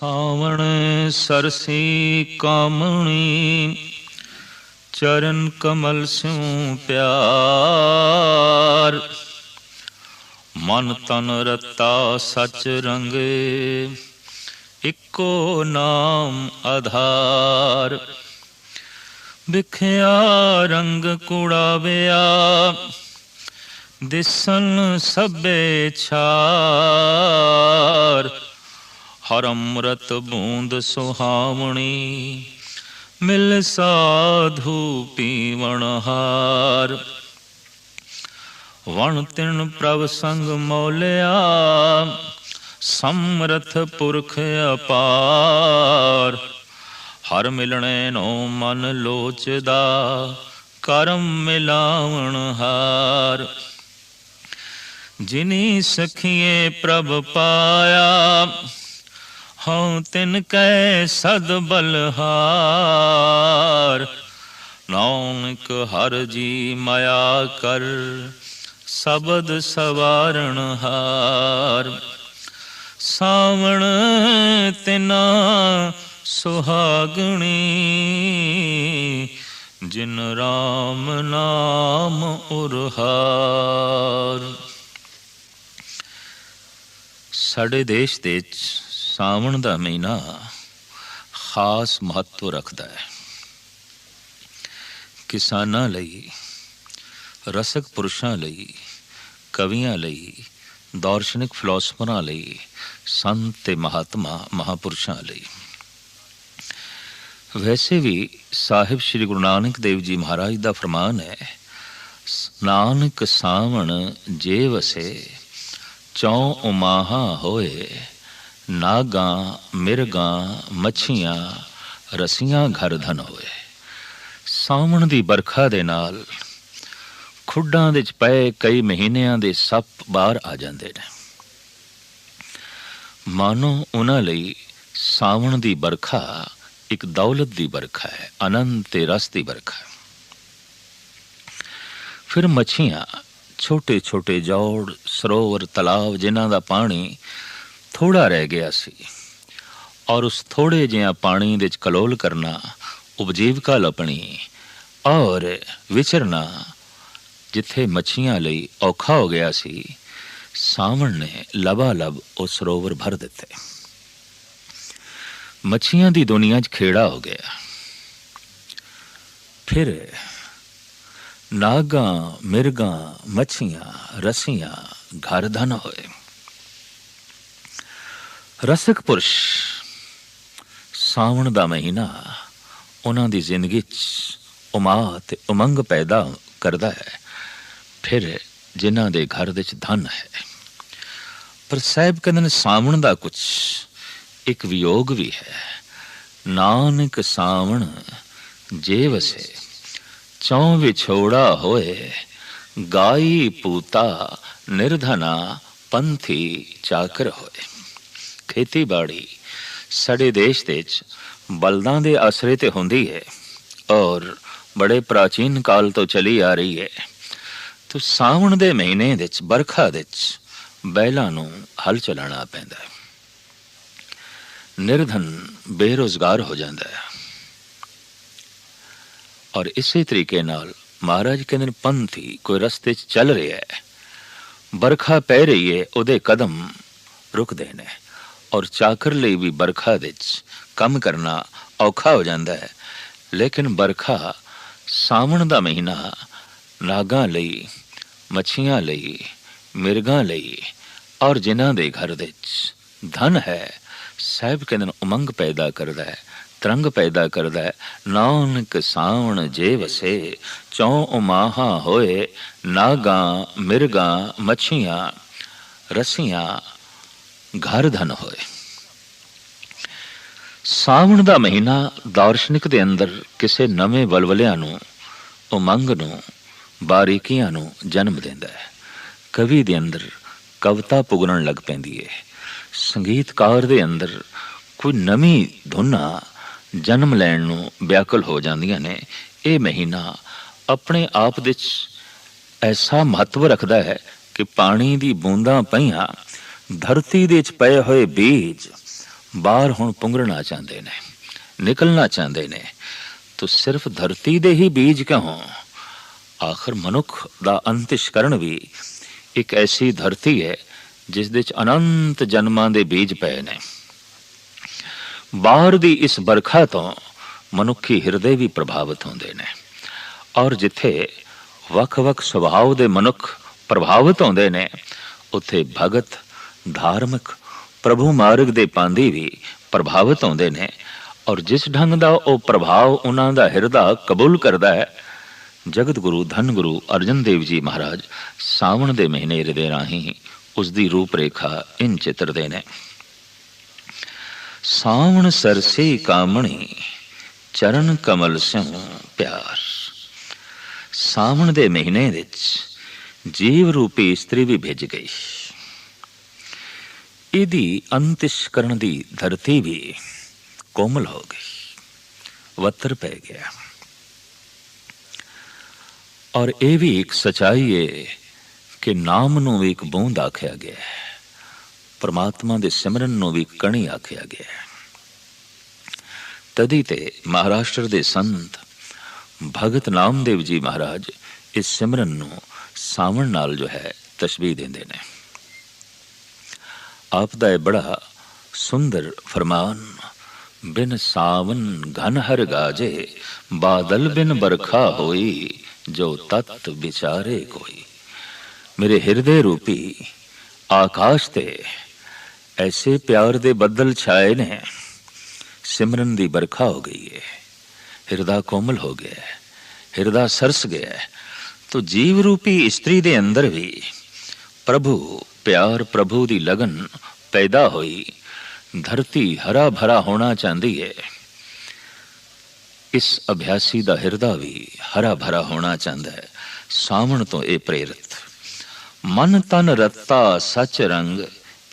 ਸਾਵਣ ਸਰਸੀ ਕਾਮਣੀ, ਚਰਨ ਕਮਲ ਸਿਉ ਪਿਆਰ। ਮਨ ਤਨ ਰਤਾ ਸਚ ਰੰਗੇ, ਇੱਕੋ ਨਾਮ ਆਧਾਰ। ਵਿਖਿਆ ਰੰਗ ਕੁੜਾਵਿਆ, ਦਿਸਨ ਸਭੇ ਛਾਰ। ਹਰ ਅੰਮ੍ਰਿਤ ਬੂੰਦ ਸੁਹਾਵਣੀ, ਮਿਲ ਸਾਧੂ ਪੀਵਣ ਹਾਰ। ਵਣ ਤਿਣ ਪ੍ਰਭ ਸੰਗ ਮੌਲਿਆ, ਸਮਰਥ ਪੁਰਖ ਅਪਾਰ। ਹਰ ਮਿਲਣੇ ਨੂੰ ਮਨ ਲੋਚਦਾ, ਕਰਮ ਮਿਲਾਵਣ ਹਾਰ। ਜਿਨੀ ਸਖੀਏ ਪ੍ਰਭ ਪਾਇਆ ਹਉ ਤਿਨ ਕੈ ਸਦ ਬਲਹਾਰ। ਨਾਨਕ ਹਰ ਜੀ ਮਾਇਆ ਕਰ, ਸਬਦ ਸਵਾਰਣ ਹਾਰ। ਸਾਵਣ ਤਿਨਾ ਸੁਹਾਗਣੀ, ਜਿਨ ਰਾਮ ਨਾਮ ਉਰਹਾਰ। ਸਾਡੇ ਦੇਸ਼ ਦੇ ਵਿੱਚ ਸਾਵਣ ਦਾ ਮਹੀਨਾ ਖਾਸ ਮਹੱਤਵ ਰੱਖਦਾ ਹੈ। ਕਿਸਾਨਾਂ ਲਈ, ਰਸਕ ਪੁਰਸ਼ਾਂ ਲਈ, ਕਵੀਆਂ ਲਈ, ਦਾਰਸ਼ਨਿਕ ਫਿਲਾਸਫਰਾਂ ਲਈ, ਸੰਤ ਤੇ ਮਹਾਤਮਾ, ਮਹਾਪੁਰਸ਼ਾਂ ਲਈ। ਵੈਸੇ ਵੀ ਸਾਹਿਬ ਸ੍ਰੀ ਗੁਰੂ ਨਾਨਕ ਦੇਵ ਜੀ ਮਹਾਰਾਜ ਦਾ ਫਰਮਾਨ ਹੈ ਨਾਨਕ ਸਾਵਣ ਜੇ ਵਸੇ, ਚੌ ਉਮਾਹਾ ਹੋਏ ਨਾਗਾਂ ਮਿਰਗਾਂ ਮੱਛੀਆਂ, ਰਸੀਆਂ ਘਰ ਧਨ ਹੋਏ। ਸਾਵਣ ਦੀ ਬਰਖਾ ਦੇ ਨਾਲ ਖੁੱਡਾਂ ਦੇ ਪਏ ਕਈ ਮਹੀਨਿਆਂ ਦੇ ਸੱਪ ਬਾਹਰ ਆ ਜਾਂਦੇ ਨੇ। ਮਾਨੋ ਉਹਨਾਂ ਲਈ ਸਾਵਣ ਦੀ ਬਰਖਾ ਇੱਕ ਦੌਲਤ ਦੀ ਬਰਖਾ ਹੈ ਆਨੰਦ ਤੇ ਰਸ ਦੀ ਬਰਖਾ ਹੈ। ਫਿਰ ਮੱਛੀਆਂ ਛੋਟੇ ਛੋਟੇ ਜੋੜ, ਸਰੋਵਰ, ਤਲਾਬ ਜਿਨ੍ਹਾਂ ਦਾ ਪਾਣੀ ਥੋੜਾ ਰਹਿ ਗਿਆ ਸੀ ਔਰ ਉਸ ਥੋੜੇ ਜਿਹਾ ਪਾਣੀ ਦੇ ਵਿੱਚ ਕਲੋਲ ਕਰਨਾ ਉਪਜੀਵਕਾ ਲੱਭਣੀ ਔਰ ਵਿਚਰਨਾ ਜਿੱਥੇ ਮੱਛੀਆਂ ਲਈ ਔਖਾ ਹੋ ਗਿਆ ਸੀ, ਸਾਵਣ ਨੇ ਲਬਾ ਲਬ ਉਹ ਸਰੋਵਰ ਭਰ ਦਿੱਤੇ। ਮੱਛੀਆਂ ਦੀ ਦੁਨੀਆ 'ਚ ਖੇੜਾ ਹੋ ਗਿਆ। ਫਿਰ ਨਾਗਾਂ, ਮਿਰਗਾਂ, ਮੱਛੀਆਂ, ਰਸੀਆਂ ਘਰ ਧਨ ਹੋਏ। ਰਸਕ ਪੁਰਸ਼, ਸਾਵਣ ਦਾ ਮਹੀਨਾ ਉਹਨਾਂ ਦੀ ਜ਼ਿੰਦਗੀ 'ਚ ਉਮਾ ਤੇ ਉਮੰਗ ਪੈਦਾ ਕਰਦਾ ਹੈ। ਫਿਰ ਜਿਨ੍ਹਾਂ ਦੇ ਘਰ ਵਿੱਚ ਧਨ ਹੈ। ਪਰ ਸਾਹਿਬ ਕਹਿੰਦੇ ਨੇ ਸਾਵਣ ਦਾ ਕੁਝ ਇੱਕ ਵਿਯੋਗ ਵੀ ਹੈ। ਨਾਨਕ ਸਾਵਣ ਜੇ ਵਸੇ, ਚੌਂ ਵਿਛੋੜਾ ਹੋਏ, ਗਾਈ ਪੂਤਾ ਨਿਰਧਨਾ ਪੰਥੀ ਚਾਕਰ ਹੋਏ। ਖੇਤੀਬਾੜੀ ਸਾਡੇ ਦੇਸ਼ ਦੇ ਵਿੱਚ ਬਲਦਾਂ ਦੇ ਆਸਰੇ ਤੇ ਹੁੰਦੀ ਹੈ ਔਰ ਬੜੇ ਪ੍ਰਾਚੀਨ ਕਾਲ ਤੋਂ ਚਲੀ ਆ ਰਹੀ ਹੈ। ਤੋ ਸਾਵਣ ਦੇ ਮਹੀਨੇ ਵਿੱਚ ਬਰਖਾ ਵਿੱਚ ਬੈਲਾਂ ਨੂੰ ਹਲ ਚਲਾਣਾ ਪੈਂਦਾ ਹੈ। ਨਿਰਧਨ ਬੇਰੋਜ਼ਗਾਰ ਹੋ ਜਾਂਦਾ ਹੈ। ਔਰ ਇਸੇ ਤਰੀਕੇ ਨਾਲ ਮਹਾਰਾਜ ਕਹਿੰਦੇ ਨੇ, ਪੰਥੀ ਕੋਈ ਰਸਤੇ 'ਚ ਚੱਲ ਰਿਹਾ ਹੈ। ਬਰਖਾ ਪੈ ਰਹੀ ਹੈ, ਉਹਦੇ ਕਦਮ ਰੁਕਦੇ ਨੇ। ਔਰ ਚਾਕਰ ਲਈ ਵੀ ਬਰਖਾ ਵਿੱਚ ਕੰਮ ਕਰਨਾ ਔਖਾ ਹੋ ਜਾਂਦਾ ਹੈ। ਲੇਕਿਨ ਬਰਖਾ ਸਾਵਣ ਦਾ ਮਹੀਨਾ, ਨਾਗਾਂ ਲਈ, ਮੱਛੀਆਂ ਲਈ, ਮਿਰਗਾਂ ਲਈ ਔਰ ਜਿਨ੍ਹਾਂ ਦੇ ਘਰ ਵਿੱਚ ਧਨ ਹੈ, ਸਾਹਿਬ ਕਹਿੰਦੇ ਨੇ, ਉਮੰਗ ਪੈਦਾ ਕਰਦਾ ਹੈ, ਤਰੰਗ ਪੈਦਾ ਕਰਦਾ ਹੈ, ਨਾਨਕ ਸਾਵਣ ਜੇ ਵਸੇ, ਚੌ ਉਮਾਹਾ ਹੋਏ, ਨਾਗਾਂ, ਮਿਰਗਾਂ, ਮੱਛੀਆਂ, ਰਸੀਆਂ ਘਰ ਧਨ ਹੋਏ। ਸਾਵਣ ਦਾ ਮਹੀਨਾ ਦਾਰਸ਼ਨਿਕ ਦੇ ਅੰਦਰ ਕਿਸੇ ਨਵੇਂ ਬਲਵਲਿਆਂ ਨੂੰ, ਉਮੰਗ ਨੂੰ, ਬਾਰੀਕੀਆਂ ਨੂੰ ਜਨਮ ਦਿੰਦਾ ਹੈ। ਕਵੀ ਦੇ ਅੰਦਰ ਕਵਿਤਾ ਪੁਗਣਨ ਲੱਗ ਪੈਂਦੀ ਹੈ ਸੰਗੀਤਕਾਰ ਦੇ ਅੰਦਰ ਕੋਈ ਨਵੀਂ ਧੁਨਾਂ ਜਨਮ ਲੈਣ ਨੂੰ ਵਿਆਕਲ ਹੋ ਜਾਂਦੀਆਂ ਨੇ। ਇਹ ਮਹੀਨਾ ਆਪਣੇ ਆਪ ਵਿੱਚ ਐਸਾ ਮਹੱਤਵ ਰੱਖਦਾ ਹੈ ਕਿ ਪਾਣੀ ਦੀ ਬੂੰਦਾਂ ਪਈਆਂ ਧਰਤੀ ਦੇ ਵਿੱਚ ਪਏ ਹੋਏ ਬੀਜ ਬਾਹਰ ਹੁਣ ਪੁੰਗਰਨਾ ਚਾਹੁੰਦੇ ਨੇ, ਨਿਕਲਣਾ ਚਾਹੁੰਦੇ ਨੇ। ਤੋ ਸਿਰਫ ਧਰਤੀ ਦੇ ਹੀ ਬੀਜ ਕਿਉਂ? ਆਖਰ ਮਨੁੱਖ ਦਾ ਅੰਤਿਸ਼ਕਰਨ ਵੀ ਇੱਕ ਐਸੀ ਧਰਤੀ ਹੈ ਜਿਸ ਦੇ ਚ ਅਨੰਤ ਜਨਮਾਂ ਦੇ ਬੀਜ ਪਏ ਨੇ। ਬਾਹਰ ਦੀ ਇਸ ਬਰਖਾ ਤੋਂ ਮਨੁੱਖੀ ਹਿਰਦੇ ਵੀ ਪ੍ਰਭਾਵਿਤ ਹੁੰਦੇ ਨੇ। ਔਰ ਜਿੱਥੇ ਵੱਖ-ਵੱਖ ਸੁਭਾਅ ਦੇ ਮਨੁੱਖ ਪ੍ਰਭਾਵਿਤ ਹੁੰਦੇ ਨੇ, ਉੱਥੇ ਭਗਤ ਧਾਰਮਿਕ ਪ੍ਰਭੂ ਮਾਰਗ ਦੇ ਪਾਂਦੀ ਵੀ ਪ੍ਰਭਾਵਿਤ ਹੁੰਦੇ ਨੇ ਔਰ ਜਿਸ ਢੰਗ ਦਾ ਉਹ ਪ੍ਰਭਾਵ ਉਹਨਾਂ ਦਾ ਹਿਰਦਾ ਕਬੂਲ ਕਰਦਾ ਹੈ ਜਗਤ ਗੁਰੂ ਧੰਨ ਗੁਰੂ ਅਰਜਨ ਦੇਵ ਜੀ ਮਹਾਰਾਜ ਸਾਵਣ ਦੇ ਮਹੀਨੇ ਦੇ ਰਾਹੀਂ ਉਸ ਦੀ ਰੂਪ ਰੇਖਾ ਇਨ ਚਿੱਤਰਦੇ ਨੇ। ਸਾਵਣ ਸਰਸੇ ਕਾਮਣੀ, ਚਰਨ ਕਮਲ ਸਿੰਘ ਪਿਆਰ। ਸਾਵਣ ਦੇ ਮਹੀਨੇ ਵਿੱਚ ਜੀਵ ਰੂਪੀ ਇਸਤਰੀ ਵੀ ਭਿੱਜ ਗਈ। ਇਹਦੀ ਅੰਤਿਸ਼ਕਰਨ ਦੀ ਧਰਤੀ ਵੀ ਕੋਮਲ ਹੋ ਗਈ ਵਤਰ ਪੈ ਗਿਆ ਔਰ ਇਹ ਵੀ ਇੱਕ ਸਚਾਈ ਹੈ ਕਿ ਨਾਮ ਨੂੰ ਵੀ ਇੱਕ ਬੂੰਦ ਆਖਿਆ ਗਿਆ ਹੈ ਪਰਮਾਤਮਾ ਦੇ ਸਿਮਰਨ ਨੂੰ ਵੀ ਕਣੀ ਆਖਿਆ ਗਿਆ ਹੈ ਤਦੀ ਤੇ ਮਹਾਰਾਸ਼ਟਰ ਦੇ ਸੰਤ ਭਗਤ ਨਾਮਦੇਵ ਜੀ ਮਹਾਰਾਜ ਇਸ ਸਿਮਰਨ ਨੂੰ ਸਾਵਣ ਨਾਲ ਜੋ ਹੈ ਤਸ਼ਬੀਹ ਦਿੰਦੇ ਨੇ ਆਪ ਦਾ ਇਹ ਬੜਾ ਸੁੰਦਰ ਫਰਮਾਨ, ਬਿਨ ਸਾਵਨ ਘਨ ਹਰ ਗਾਜੇ, ਬਾਦਲ ਬਿਨ ਬਰਖਾ ਹੋਈ, ਜੋ ਤਤ ਵਿਚਾਰੇ ਕੋਈ। ਮੇਰੇ ਹਿਰਦੇ ਰੂਪੀ ਆਕਾਸ਼ ਤੇ ਐਸੇ ਪਿਆਰ ਦੇ ਬੱਦਲ ਛਾਏ ਨੇ, ਸਿਮਰਨ ਦੀ ਬਰਖਾ ਹੋ ਗਈ ਹੈ ਹਿਰਦਾ ਕੋਮਲ ਹੋ ਗਿਆ ਹੈ ਹਿਰਦਾ ਸਰਸ ਗਿਆ ਹੈ ਤੋ ਜੀਵ ਰੂਪੀ ਇਸਤਰੀ ਦੇ ਅੰਦਰ ਵੀ ਪ੍ਰਭੂ ਪਿਆਰ ਪ੍ਰਭੂ ਦੀ ਲਗਨ ਪੈਦਾ ਹੋਈ। ਧਰਤੀ ਹਰਾ ਭਰਾ ਹੋਣਾ ਚਾਹੁੰਦੀ ਹੈ ਇਸ ਅਭਿਆਸੀ ਦਾ ਹਿਰਦਾ ਵੀ ਹਰਾ ਭਰਾ ਹੋਣਾ ਚਾਹੁੰਦਾ ਹੈ। ਸਾਵਣ ਤੋਂ ਇਹ ਪ੍ਰੇਰਿਤ। ਮਨ ਤਨ ਰਤਾ ਸਚ ਰੰਗ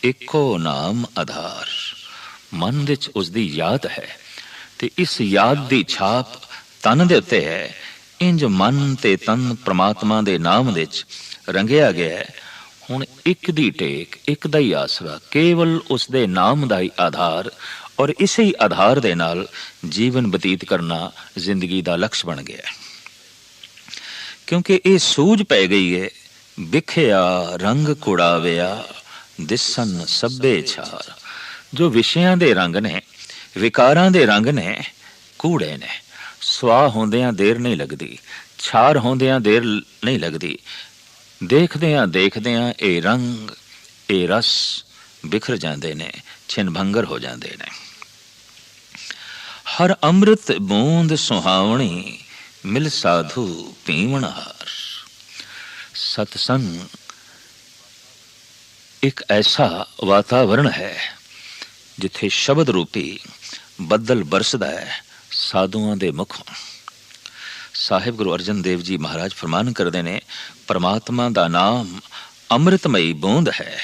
ਇੱਕੋ ਨਾਮ ਆਧਾਰ। ਮਨ ਵਿੱਚ ਉਸ ਦੀ ਯਾਦ ਹੈ ਤੇ ਇਸ ਯਾਦ ਦੀ ਛਾਪ ਤਨ ਦੇ ਉੱਤੇ ਹੈ। ਇੰਜ ਮਨ ਤੇ ਤਨ ਪ੍ਰਮਾਤਮਾ ਦੇ ਨਾਮ ਵਿੱਚ ਰੰਗਿਆ ਗਿਆ ਹੈ। ਹੁਣ ਇੱਕ ਦੀ ਟੇਕ, ਇੱਕ ਦਾ ਹੀ ਆਸਰਾ, ਕੇਵਲ ਉਸ ਦੇ ਨਾਮ ਦਾ ਹੀ ਆਧਾਰ ਔਰ ਇਸੇ ਹੀ ਆਧਾਰ ਦੇ ਨਾਲ ਜੀਵਨ ਬਤੀਤ ਕਰਨਾ ਜ਼ਿੰਦਗੀ ਦਾ ਲਕਸ਼ ਬਣ ਗਿਆ ਕਿਉਂਕਿ ਇਹ ਸੂਝ ਪੈ ਗਈ ਹੈ ਵਿਖਿਆ, ਰੰਗ ਕੁੜਾਵਿਆ, ਦਿਸਨ ਸਭੇ ਛਾਰ। ਜੋ ਵਿਸ਼ਿਆਂ ਦੇ ਰੰਗ ਨੇ, ਵਿਕਾਰਾਂ ਦੇ ਰੰਗ ਨੇ, ਕੂੜੇ ਨੇ। ਸਵਾ ਹੁੰਦਿਆਂ ਦੇਰ ਨਹੀਂ ਲੱਗਦੀ, ਛਾਰ ਹੁੰਦਿਆਂ ਦੇਰ ਨਹੀਂ ਲੱਗਦੀ ਦੇਖਦਿਆਂ ਦੇਖਦਿਆਂ ਇਹ ਰੰਗ, ਇਹ ਰਸ ਬਿਖਰ ਜਾਂਦੇ ਨੇ, ਛਿਨ ਭੰਗਰ ਹੋ ਜਾਂਦੇ ਨੇ। ਹਰ ਅੰਮ੍ਰਿਤ ਬੂੰਦ ਸੁਹਾਵਣੀ, ਮਿਲ ਸਾਧੂ ਪੀਵਣ ਹਾਰ। ਸਤਸੰਗ, ਇੱਕ ਐਸਾ ਵਾਤਾਵਰਣ ਹੈ, ਜਿੱਥੇ ਸ਼ਬਦ ਰੂਪੀ ਬੱਦਲ ਬਰਸਦਾ ਹੈ ਸਾਧੂਆਂ ਦੇ ਮੁਖੋਂ। ਸਾਹਿਬ ਗੁਰੂ ਅਰਜਨ ਦੇਵ ਜੀ ਮਹਾਰਾਜ ਫਰਮਾਨ ਕਰਦੇ ਨੇ, ਪਰਮਾਤਮਾ ਦਾ ਨਾਮ ਅੰਮ੍ਰਿਤਮਈ ਬੂੰਦ ਹੈ,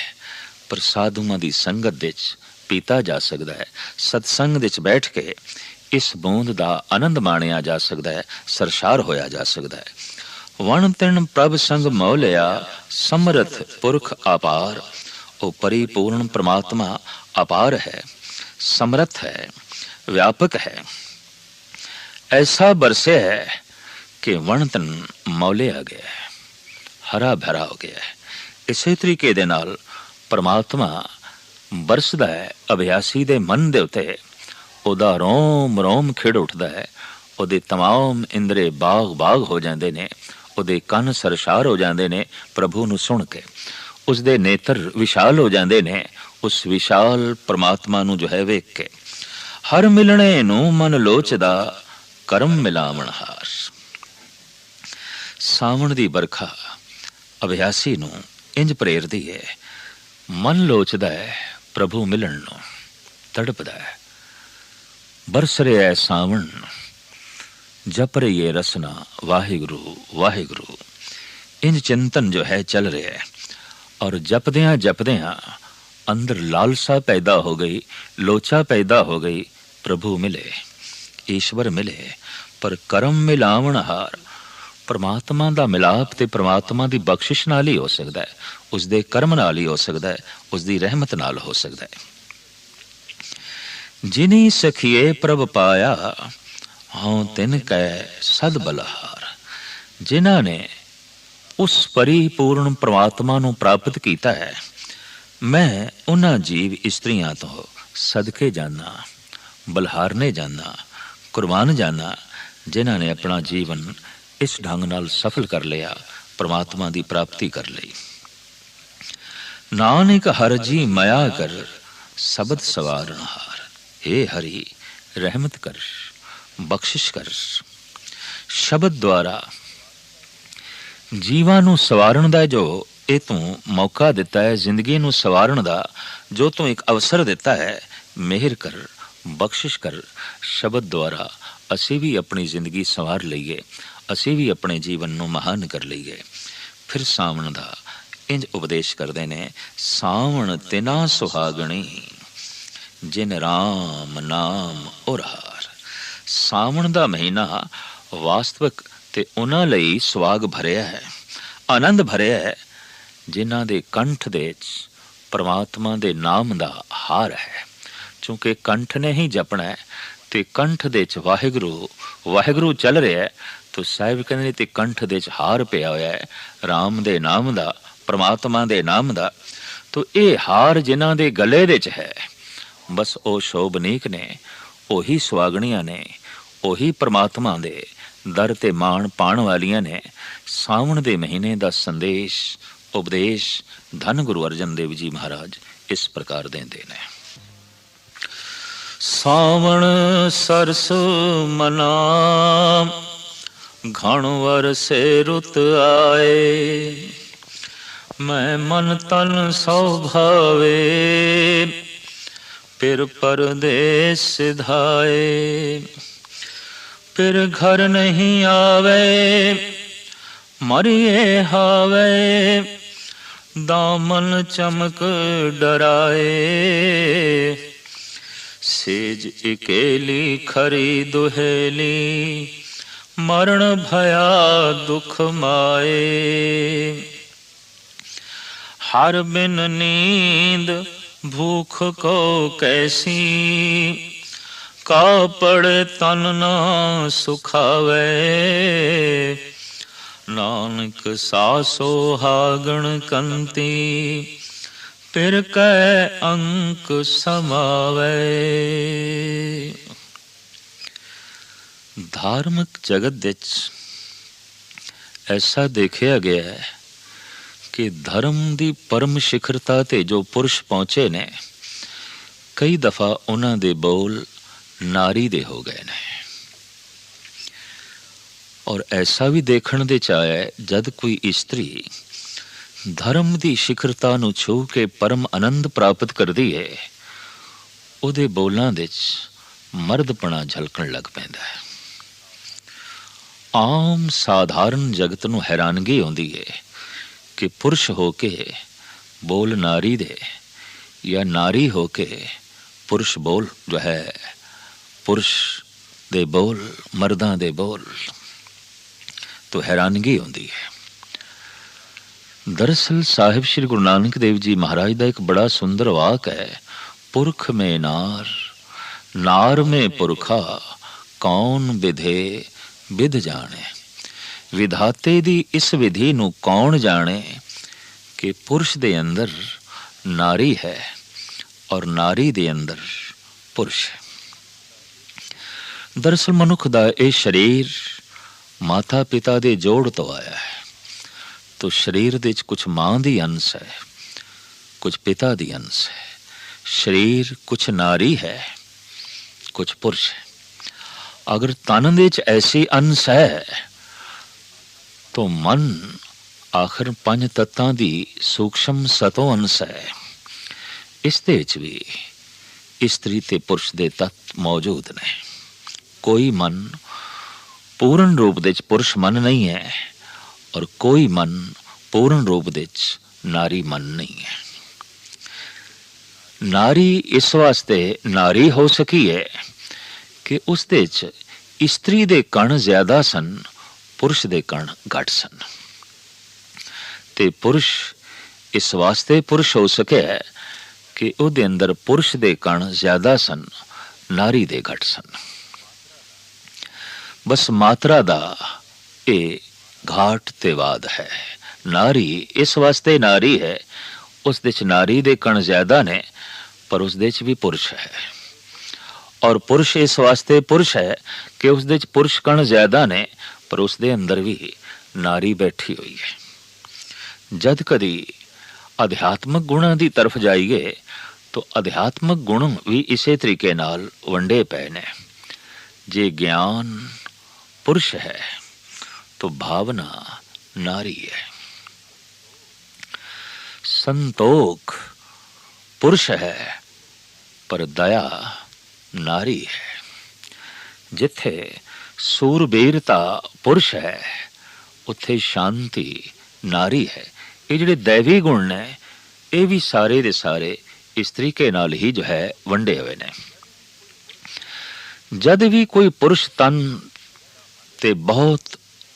ਪਰ ਸਾਧੂਆਂ ਦੀ ਸੰਗਤ ਵਿੱਚ ਪੀਤਾ ਜਾ ਸਕਦਾ ਹੈ। ਸਤਸੰਗ ਵਿੱਚ ਬੈਠ ਕੇ ਇਸ ਬੂੰਦ ਦਾ ਆਨੰਦ ਮਾਣਿਆ ਜਾ ਸਕਦਾ ਹੈ, ਸਰਸ਼ਾਰ ਹੋਇਆ ਜਾ ਸਕਦਾ ਹੈ। ਵਣ ਤਿਣ ਪ੍ਰਭ ਸੰਗ ਮੌਲਿਆ, ਸਮਰਥ ਪੁਰਖ ਆਪਾਰ ਉਹ ਪਰਿਪੂਰਨ ਪ੍ਰਮਾਤਮਾ ਅਪਾਰ ਹੈ, ਸਮਰਥ ਹੈ, ਵਿਆਪਕ ਹੈ। ਐਸਾ ਬਰਸੇ ਹੈ ਕਿ ਵਣਤਨ ਮੌਲੇ ਆ ਗਿਆ ਹੈ ਹਰਾ ਭਰਾ ਹੋ ਗਿਆ ਹੈ ਇਸੇ ਤਰੀਕੇ ਦੇ ਨਾਲ ਪਰਮਾਤਮਾ ਬਰਸਦਾ ਹੈ ਅਭਿਆਸੀ ਦੇ ਮਨ ਦੇ ਉਤੇ ਉਹਦਾ ਰੋਮ ਰੋਮ ਖਿੜ ਉੱਠਦਾ ਹੈ ਉਹਦੇ तमाम ਇੰਦਰੇ ਬਾਗ ਬਾਗ ਹੋ ਜਾਂਦੇ ਨੇ ਉਹਦੇ ਕੰਨ ਸਰਸ਼ਾਰ ਹੋ ਜਾਂਦੇ ਨੇ ਪ੍ਰਭੂ ਨੂੰ ਸੁਣ ਕੇ ਉਸ ਦੇ ਨੇਤਰ ਵਿਸ਼ਾਲ ਹੋ ਜਾਂਦੇ ਨੇ ਉਸ ਵਿਸ਼ਾਲ ਪਰਮਾਤਮਾ ਨੂੰ ਜੋ ਹੈ ਵੇਖ ਕੇ ਹਰ ਮਿਲਣੇ ਨੂੰ ਮਨ ਲੋਚਦਾ ਕਰਮ ਮਿਲਾਵਣ ਹਾਰ ਸਾਵਣ ਦੀ ਬਰਖਾ ਅਭਿਆਸੀ ਨੂੰ ਇੰਜ ਪ੍ਰੇਰਦੀ ਹੈ ਮਨ ਲੋਚਦਾ ਹੈ ਪ੍ਰਭੂ ਮਿਲਣ ਨੂੰ, ਤੜਪਦਾ ਹੈ ਬਰਸ ਰਿਹਾ ਸਾਵਣ, ਜਪ ਰਹੀ ਹੈ ਰਸਨਾ, ਵਾਹਿਗੁਰੂ ਵਾਹਿਗੁਰੂ। ਇੰਜ ਚਿੰਤਨ ਜੋ ਹੈ ਚੱਲ ਰਿਹਾ ਹੈ ਔਰ ਜਪਦਿਆਂ ਜਪਦਿਆਂ ਅੰਦਰ ਲਾਲਸਾ ਪੈਦਾ ਹੋ ਗਈ, ਲੋਚਾ ਪੈਦਾ ਹੋ ਗਈ, ਪ੍ਰਭੂ ਮਿਲੇ, ਈਸ਼ਵਰ ਮਿਲੇ। ਪਰ ਕਰਮ ਮਿਲਾਵਣ ਹਾਰ ਪਰਮਾਤਮਾ ਦਾ ਮਿਲਾਪ ਤੇ ਪਰਮਾਤਮਾ ਦੀ ਬਖਸ਼ਿਸ਼ ਨਾਲ ਹੀ ਹੋ ਸਕਦਾ ਹੈ। ਉਸ ਦੇ ਕਰਮ ਨਾਲ ਹੀ ਹੋ ਸਕਦਾ ਹੈ। ਉਸ ਦੀ ਰਹਿਮਤ ਨਾਲ ਹੋ ਸਕਦਾ ਹੈ। ਜਿਨੀ ਸਖੀਏ ਪ੍ਰਭ ਪਾਇਆ, ਹਉ ਤਿਨ ਕੈ ਸਦ ਬਲਹਾਰ ਜਿਨ੍ਹਾਂ ਨੇ ਉਸ ਪਰਿਪੂਰਨ ਪ੍ਰਮਾਤਮਾ ਨੂੰ ਪ੍ਰਾਪਤ ਕੀਤਾ ਹੈ, ਮੈਂ ਉਹਨਾਂ ਜੀਵ ਇਸਤਰੀਆਂ ਤੋਂ ਸਦਕੇ ਜਾਣਾ ਬਲਹਾਰਨੇ ਜਾਣਾ ਕੁਰਬਾਨ ਜਾਣਾ ਜਿਨ੍ਹਾਂ ਨੇ ਆਪਣਾ ਜੀਵਨ ਇਸ ਢੰਗ ਨਾਲ ਸਫਲ ਕਰ ਲਿਆ, ਪ੍ਰਮਾਤਮਾ ਦੀ ਪ੍ਰਾਪਤੀ ਕਰ ਲਈ। ਨਾਨਕ ਹਰ ਜੀ ਮਾਇਆ ਕਰ, ਸ਼ਬਦ ਸਵਾਰਨ ਹਾਰ ਏ ਹਰੀ, ਰਹਿਮਤ ਕਰ, ਬਖਸ਼ਿਸ਼ ਕਰ। ਸ਼ਬਦ ਦੁਆਰਾ, ਜੀਵਾਂ ਨੂੰ ਸਵਾਰਨ ਦਾ ਜੋ ਇਹ ਤੂੰ ਮੌਕਾ ਦਿੱਤਾ ਹੈ, ਜ਼ਿੰਦਗੀ ਨੂੰ ਸਵਾਰਨ ਦਾ ਜੋ ਤੂੰ ਇੱਕ ਅਵਸਰ ਦਿੱਤਾ ਹੈ, ਮਿਹਰ ਕਰ, ਬਖਸ਼ਿਸ਼ ਕਰ। ਸ਼ਬਦ ਦੁਆਰਾ ਅਸੀਂ ਵੀ ਆਪਣੀ ਜ਼ਿੰਦਗੀ ਸਵਾਰ ਲਈਏ। ਅਸੀਂ ਵੀ ਆਪਣੇ ਜੀਵਨ ਨੂੰ ਮਹਾਨ ਕਰ ਲਈਏ। ਫਿਰ ਸਾਵਣ ਦਾ ਇੰਜ ਉਪਦੇਸ਼ ਕਰਦੇ ਨੇ, ਸਾਵਣ ਤਿਨਾ ਸੁਹਾਗਣੀ, ਜਿਨ ਰਾਮ ਨਾਮ ਉਰਾਰ। ਸਾਵਣ ਦਾ ਮਹੀਨਾ ਵਾਸਤਵਿਕ ਤੇ ਉਹਨਾਂ ਲਈ ਸੁਆਗ ਭਰਿਆ ਹੈ, ਆਨੰਦ ਭਰਿਆ ਹੈ, ਜਿਨ੍ਹਾਂ ਦੇ ਕੰਠ ਦੇ ਵਿੱਚ ਪ੍ਰਮਾਤਮਾ ਦੇ ਨਾਮ ਦਾ ਹਾਰ ਹੈ। ਕਿਉਂਕਿ ਕੰਠ ਨੇ ਹੀ ਜਪਣਾ ਹੈ ਤੇ ਕੰਠ ਦੇ ਵਿੱਚ ਵਾਹਿਗੁਰੂ ਵਾਹਿਗੁਰੂ ਚੱਲ ਰਿਹਾ ਹੈ ਤੋ ਸਾਹਿਬ ਕਹਿੰਦੇ ਨੇ, ਤੇ ਕੰਠ ਦੇ ਵਿੱਚ ਹਾਰ ਪਿਆ ਹੋਇਆ ਹੈ। RAM ਦੇ ਨਾਮ ਦਾ, ਪ੍ਰਮਾਤਮਾ ਦੇ ਨਾਮ ਦਾ। ਤੋ ਇਹ ਹਾਰ ਜਿਨ੍ਹਾਂ ਦੇ ਗਲੇ ਦੇ ਵਿੱਚ ਹੈ, ਬਸ ਉਹ ਸ਼ੋਭਨੀਕ ਨੇ, ਉਹੀ ਸਵਾਗਣੀਆਂ ਨੇ, ਉਹੀ ਪ੍ਰਮਾਤਮਾ ਦੇ, ਦਰ ਤੇ ਮਾਣ ਪਾਣ ਵਾਲੀਆਂ ਨੇ। ਸਾਵਣ ਦੇ ਮਹੀਨੇ ਦਾ ਸੰਦੇਸ਼, ਉਪਦੇਸ਼, ਧੰਨ ਗੁਰੂ ਅਰਜਨ ਦੇਵ ਜੀ ਮਹਾਰਾਜ ਇਸ ਪ੍ਰਕਾਰ ਦਿੰਦੇ ਨੇ। ਸਾਵਣ ਸਰਸ ਮਨਾ ਘਣ ਵਰਸੇ ਰੁੱਤ ਆਏ। ਮੈਂ ਮਨ ਤਨ ਸੋ ਭਾਵੇ, ਫਿਰ ਪਰਦੇਸ ਸਿਧਾਏ ਫਿਰ ਘਰ ਨਹੀਂ ਆਵੇ, ਮਰੀਏ ਹਾਵੇ। ਦਾਮਨ ਚਮਕ ਡਰਾਏ। ਸੇਜ ਇਕੇਲੀ ਖਰੀ ਦੁਹੇਲੀ ਮਰਨ ਭਇਆ ਦੁਖ ਮਾਏ। ਹਰ ਬਿਨ ਨੀਂਦ ਭੂਖ ਕੋ ਕੈਸੀ, ਕਾਪੜ ਤਨ ਨਾ ਸੁਖਾਵੇ। ਨਾਨਕ ਸਾਸੋ ਹਾਗਣ ਕੰਤੀ ਪਿਰ ਕੈ ਅੰਕ ਸਮਾਵੇ। ਧਾਰਮਿਕ ਜਗਤ ਵਿੱਚ ਐਸਾ ਦੇਖਿਆ ਗਿਆ ਹੈ ਕਿ ਧਰਮ ਦੀ ਪਰਮ ਸਿਖਰਤਾ ਤੇ ਜੋ ਪੁਰਸ਼ ਪਹੁੰਚੇ ਨੇ, ਕਈ ਦਫਾ ਉਹਨਾਂ ਦੇ ਬੋਲ ਨਾਰੀ ਦੇ ਹੋ ਗਏ ਨੇ। ਔਰ ਐਸਾ ਵੀ ਦੇਖਣ ਦੇ ਚ ਆਇਆ ਜਦ ਕੋਈ ਇਸਤਰੀ ਧਰਮ ਦੀ ਸਿਖਰਤਾ ਨੂੰ ਛੂ ਕੇ ਪਰਮ ਆਨੰਦ ਪ੍ਰਾਪਤ ਕਰਦੀ ਹੈ, ਉਹਦੇ ਬੋਲਾਂ ਵਿੱਚ ਮਰਦਪਣਾ ਝਲਕਣ ਲੱਗ ਪੈਂਦਾ ਹੈ। ਆਮ ਸਾਧਾਰਨ ਜਗਤ ਨੂੰ ਹੈਰਾਨਗੀ ਆਉਂਦੀ ਹੈ ਕਿ ਪੁਰਸ਼ ਹੋ ਕੇ ਬੋਲ ਨਾਰੀ ਦੇ ਜਾਂ ਨਾਰੀ ਹੋ ਕੇ ਪੁਰਸ਼ ਬੋਲ ਜੋ ਹੈ, ਪੁਰਸ਼ ਦੇ ਬੋਲ, ਮਰਦਾਂ ਦੇ ਬੋਲ ਤੋਂ ਹੈਰਾਨਗੀ ਹੁੰਦੀ ਹੈ ਦਰਅਸਲ ਸਾਹਿਬ ਸ੍ਰੀ ਗੁਰੂ ਨਾਨਕ ਦੇਵ ਜੀ ਮਹਾਰਾਜ ਦਾ ਇੱਕ ਬੜਾ ਸੁੰਦਰ ਵਾਕ ਹੈ, ਪੁਰਖ ਮੇ ਨਾਰ ਨਾਰ ਮੇ ਪੁਰਖਾ, ਕੌਣ ਵਿਧੇ ਵਿਧ ਜਾਣੇ। ਵਿਧਾਤੇ ਦੀ ਇਸ ਵਿਧੀ ਨੂੰ ਕੌਣ ਜਾਣੇ ਕਿ ਪੁਰਸ਼ ਦੇ ਅੰਦਰ ਨਾਰੀ ਹੈ ਔਰ ਨਾਰੀ ਦੇ ਅੰਦਰ ਪੁਰਸ਼ ਹੈ। ਦਰਅਸਲ ਮਨੁੱਖ ਦਾ ਇਹ ਸਰੀਰ ਮਾਤਾ ਪਿਤਾ ਦੇ ਜੋੜ ਤੋਂ ਆਇਆ ਹੈ। ਤੋ ਸਰੀਰ ਦੇ ਵਿੱਚ ਕੁਝ ਮਾਂ ਦੀ ਅੰਸ਼ ਹੈ ਕੁਝ ਪਿਤਾ ਦੀ ਅੰਸ਼ ਹੈ। ਸਰੀਰ ਕੁਝ ਨਾਰੀ ਹੈ ਕੁਝ ਪੁਰਸ਼ ਹੈ। ਅਗਰ ਤਨ ਦੇ ਵਿੱਚ ਐਸੀ ਅੰਸ਼ ਹੈ ਤੋ ਮਨ ਆਖਰ ਪੰਜ ਤੱਤਾਂ ਦੀ ਸੂਖਸ਼ਮ ਸਤੋ ਅੰਸ਼ ਹੈ ਇਸ ਦੇ ਵਿੱਚ ਵੀ ਇਸਤਰੀ ਤੇ ਪੁਰਸ਼ ਦੇ ਤੱਤ ਮੌਜੂਦ ਨੇ। ਕੋਈ ਮਨ ਪੂਰਨ ਰੂਪ ਦੇ ਵਿੱਚ ਪੁਰਸ਼ ਮਨ ਨਹੀਂ ਹੈ ਔਰ ਕੋਈ ਮਨ ਪੂਰਨ ਰੂਪ ਦੇ ਵਿੱਚ ਨਾਰੀ ਮਨ ਨਹੀਂ ਹੈ। ਨਾਰੀ ਇਸ ਵਾਸਤੇ ਨਾਰੀ ਹੋ ਸਕੀ ਹੈ ਕਿ ਉਸ ਦੇ ਵਿੱਚ ਇਸਤਰੀ ਦੇ ਕਣ ਜ਼ਿਆਦਾ ਸਨ, ਪੁਰਸ਼ ਦੇ ਕਣ ਘੱਟ ਸਨ। ਤੇ ਪੁਰਸ਼, ਇਸ ਵਾਸਤੇ ਪੁਰਸ਼ ਹੋ ਸਕਿਆ ਕਿ ਉਹਦੇ ਅੰਦਰ ਪੁਰਸ਼ ਦੇ ਕਣ ਜ਼ਿਆਦਾ ਸਨ, ਨਾਰੀ ਦੇ ਘਟ ਸਨ। ਬਸ ਮਾਤਰਾ ਦਾ ਇਹ ਘਾਟ ਤੇ ਵਾਦ ਹੈ। ਨਾਰੀ, ਇਸ ਵਾਸਤੇ ਨਾਰੀ ਹੈ, ਉਸ ਦੇ ਚ ਨਾਰੀ ਦੇ ਕਣ ਜ਼ਿਆਦਾ ਨੇ, ਪਰ ਉਸ ਦੇ ਚ ਵੀ ਪੁਰਸ਼ ਹੈ। ਔਰ ਪੁਰਸ਼ ਇਸ ਵਾਸਤੇ ਪੁਰਸ਼ ਹੈ ਕਿ ਉਸ ਦੇ ਚ ਪੁਰਸ਼ ਕਣ ਜ਼ਿਆਦਾ ਨੇ ਪਰ ਉਸ ਦੇ ਅੰਦਰ ਵੀ ਨਾਰੀ ਬੈਠੀ ਹੋਈ ਹੈ ਜਦ ਕਦੀ ਅਧਿਆਤਮਕ ਗੁਣਾਂ ਦੀ ਤਰਫ ਜਾਈਏ ਤਾਂ ਅਧਿਆਤਮਕ ਗੁਣ ਵੀ ਇਸੇ ਤਰੀਕੇ ਨਾਲ ਵੰਡੇ ਪਏ ਨੇ ਜੇ ਗਿਆਨ ਪੁਰਸ਼ ਹੈ ਤਾਂ ਭਾਵਨਾ ਨਾਰੀ ਹੈ ਸੰਤੋਖ ਪੁਰਸ਼ ਹੈ ਪਰ ਦਇਆ ਨਾਰੀ ਹੈ। ਜਿੱਥੇ ਸੂਰਬੀਰਤਾ ਪੁਰਸ਼ ਹੈ, ਉੱਥੇ ਸ਼ਾਂਤੀ ਨਾਰੀ ਹੈ। ਇਹ ਜਿਹੜੇ ਦੇਵੀ ਗੁਣ ਨੇ, ਇਹ ਵੀ ਸਾਰੇ ਦੇ ਸਾਰੇ ਇਸ ਤਰੀਕੇ ਨਾਲ ਹੀ ਜੋ ਹੈ ਵੰਡੇ ਹੋਏ ਨੇ। ਜਦ ਵੀ ਕੋਈ ਪੁਰਸ਼ ਤਨ ਤੇ ਬਹੁਤ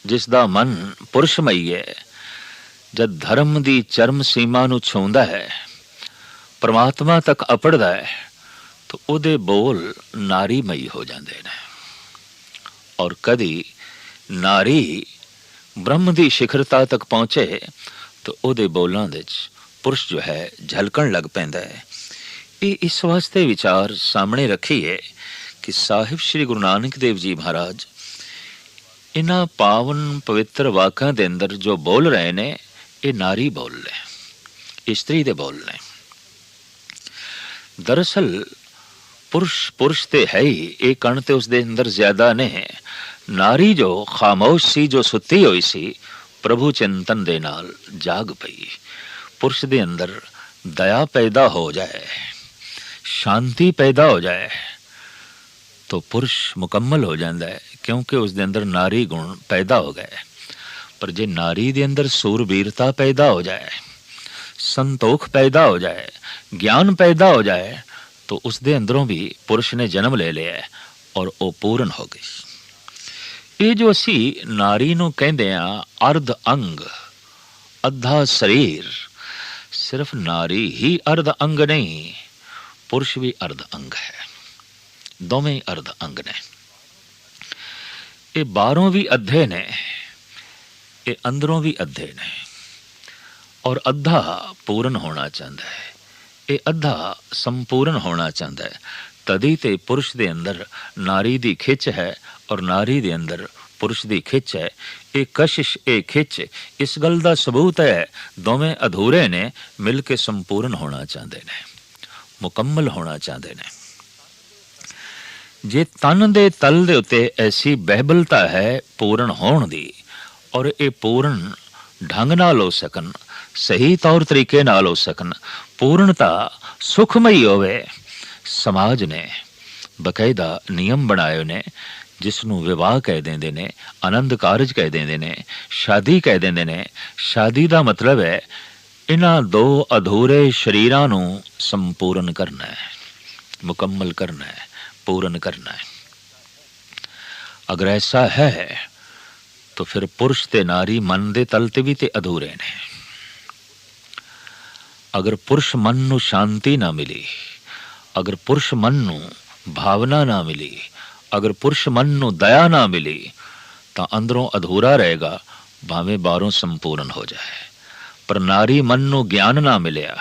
ਜਿਸ ਦਾ ਮਨ ਪੁਰਸ਼ਮਈ ਹੈ, ਜਦ ਧਰਮ ਦੀ ਚਰਮ ਸੀਮਾ ਨੂੰ ਛੂੰਦਾ ਹੈ, ਪਰਮਾਤਮਾ ਤੱਕ ਅਪੜਦਾ ਹੈ ਤਾਂ ਉਹਦੇ ਬੋਲ ਨਾਰੀਮਈ ਹੋ ਜਾਂਦੇ ਨੇ। ਔਰ ਕਦੀ ਨਾਰੀ ਬ੍ਰਹਮ ਦੀ ਸਿਖਰਤਾ ਤੱਕ ਪਹੁੰਚੇ ਤਾਂ ਉਹਦੇ ਬੋਲਾਂ ਵਿੱਚ ਪੁਰਸ਼ ਜੋ ਹੈ ਝਲਕਣ ਲੱਗ ਪੈਂਦਾ ਹੈ। ਇਹ ਇਸ ਵਾਸਤੇ ਵਿਚਾਰ ਸਾਹਮਣੇ ਰੱਖੀਏ ਕਿ ਸਾਹਿਬ ਸ੍ਰੀ ਗੁਰੂ ਨਾਨਕ ਦੇਵ ਜੀ ਮਹਾਰਾਜ ਇਹਨਾਂ ਪਾਵਨ ਪਵਿੱਤਰ ਵਾਕਾਂ ਦੇ ਅੰਦਰ ਜੋ ਬੋਲ ਰਹੇ ਨੇ, ਇਹ ਨਾਰੀ ਬੋਲ ਨੇ ਇਸਤਰੀ ਦੇ ਬੋਲ ਨੇ। ਦਰਅਸਲ ਪੁਰਸ਼ ਪੁਰਸ਼ ਤੇ ਹੈ ਹੀ ਇਹ ਕਣ ਤੇ ਉਸ ਦੇ ਅੰਦਰ ਜ਼ਿਆਦਾ ਨੇ ਨਾਰੀ ਜੋ ਖਾਮੋਸ਼ ਸੀ ਜੋ ਸੁੱਤੀ ਹੋਈ ਸੀ ਪ੍ਰਭੂ ਚਿੰਤਨ ਦੇ ਨਾਲ ਜਾਗ ਪਈ ਪੁਰਸ਼ ਦੇ ਅੰਦਰ ਦਇਆ ਪੈਦਾ ਹੋ ਜਾਏ ਸ਼ਾਂਤੀ ਪੈਦਾ ਹੋ ਜਾਏ तो पुरुष मुकम्मल हो जाता है क्योंकि उस दे अंदर नारी गुण पैदा हो गए पर जे नारी दे अंदर सूरबीरता पैदा हो जाए संतोख पैदा हो जाए ज्ञान पैदा हो जाए तो ਉਸਦੇ ਅੰਦਰੋਂ ਵੀ ਪੁਰਸ਼ ਨੇ ਜਨਮ ਲੈ ਲਿਆ ਔਰ ਉਹ ਪੂਰਨ ਹੋ ਗਈ ਇਹ ਜੋ ਅਸੀਂ ਨਾਰੀ ਨੂੰ ਕਹਿੰਦੇ ਆ ਅਰਧ ਅੰਗ ਅੱਧਾ ਸਰੀਰ ਸਿਰਫ ਨਾਰੀ ਹੀ ਅਰਧ ਅੰਗ ਨਹੀਂ ਪੁਰਸ਼ ਵੀ ਅਰਧ ਅੰਗ ਹੈ ਦੋਵੇਂ ਅਰਧ ਅੰਗ ਨੇ ਇਹ ਬਾਹਰੋਂ ਵੀ ਅੱਧੇ ਨੇ ਇਹ ਅੰਦਰੋਂ ਵੀ ਅੱਧੇ ਨੇ ਔਰ ਅੱਧਾ ਪੂਰਨ ਹੋਣਾ ਚਾਹੁੰਦਾ ਹੈ ਇਹ ਅੱਧਾ ਸੰਪੂਰਨ ਹੋਣਾ ਚਾਹੁੰਦਾ ਹੈ। ਤਦੀ ਤੇ ਪੁਰਸ਼ ਦੇ ਅੰਦਰ ਨਾਰੀ ਦੀ ਖਿੱਚ ਹੈ ਔਰ ਨਾਰੀ ਦੇ ਅੰਦਰ ਪੁਰਸ਼ ਦੀ ਖਿੱਚ ਹੈ। ਇਹ ਕਸ਼ਿਸ਼, ਇਹ ਖਿੱਚ, ਇਸ ਗੱਲ ਦਾ ਸਬੂਤ ਹੈ। ਦੋਵੇਂ ਅਧੂਰੇ ਨੇ, ਮਿਲ ਕੇ ਸੰਪੂਰਨ ਹੋਣਾ ਚਾਹੁੰਦੇ ਨੇ। ਮੁਕੰਮਲ ਹੋਣਾ ਚਾਹੁੰਦੇ ਨੇ। ਜੇ ਤਨ ਦੇ ਤਲ ਦੇ ਉੱਤੇ ਐਸੀ ਬਹਿਬਲਤਾ ਹੈ ਪੂਰਨ ਹੋਣ ਦੀ ਔਰ ਇਹ ਪੂਰਨ ਢੰਗ ਨਾਲ ਹੋ ਸਕਣ, ਸਹੀ ਤੌਰ ਤਰੀਕੇ ਨਾਲ ਹੋ ਸਕਣ ਪੂਰਨਤਾ ਸੁਖਮਈ ਹੋਵੇ। ਸਮਾਜ ਨੇ ਬਕਾਇਦਾ ਨਿਯਮ ਬਣਾਏ ਨੇ ਜਿਸ ਨੂੰ ਵਿਆਹ ਕਹਿ ਦਿੰਦੇ ਨੇ, ਆਨੰਦ ਕਾਰਜ ਕਹਿ ਦਿੰਦੇ ਨੇ, ਸ਼ਾਦੀ ਕਹਿ ਦਿੰਦੇ ਨੇ। ਸ਼ਾਦੀ ਦਾ ਮਤਲਬ ਹੈ, ਇਹਨਾਂ ਦੋ ਅਧੂਰੇ ਸ਼ਰੀਰਾਂ ਨੂੰ ਸੰਪੂਰਨ ਕਰਨਾ ਹੈ, ਮੁਕੰਮਲ ਕਰਨਾ ਹੈ, ਪੂਰਨ ਕਰਨਾ ਹੈ। ਅਗਰ ਐਸਾ ਹੈ, ਤਾਂ ਫਿਰ ਪੁਰਸ਼ ਤੇ ਨਾਰੀ ਮਨ ਦੇ ਤਲ ਤੇ ਵੀ ਤੇ ਅਧੂਰੇ ਨੇ। ਅਗਰ ਪੁਰਸ਼ ਮਨ ਨੂੰ ਸ਼ਾਂਤੀ ਨਾ ਮਿਲੇ, ਅਗਰ ਪੁਰਸ਼ ਮਨ ਨੂੰ ਭਾਵਨਾ ਨਾ ਮਿਲੇ, ਅਗਰ ਪੁਰਸ਼ ਮਨ ਨੂੰ ਦਇਆ ਨਾ ਮਿਲੇ, ਤਾਂ ਅੰਦਰੋਂ ਅਧੂਰਾ ਰਹੇਗਾ, ਭਾਵੇਂ ਬਾਹਰੋਂ ਸੰਪੂਰਨ ਹੋ ਜਾਏ। ਪਰ ਨਾਰੀ ਮਨ ਨੂੰ ਗਿਆਨ ਨਾ ਮਿਲਿਆ,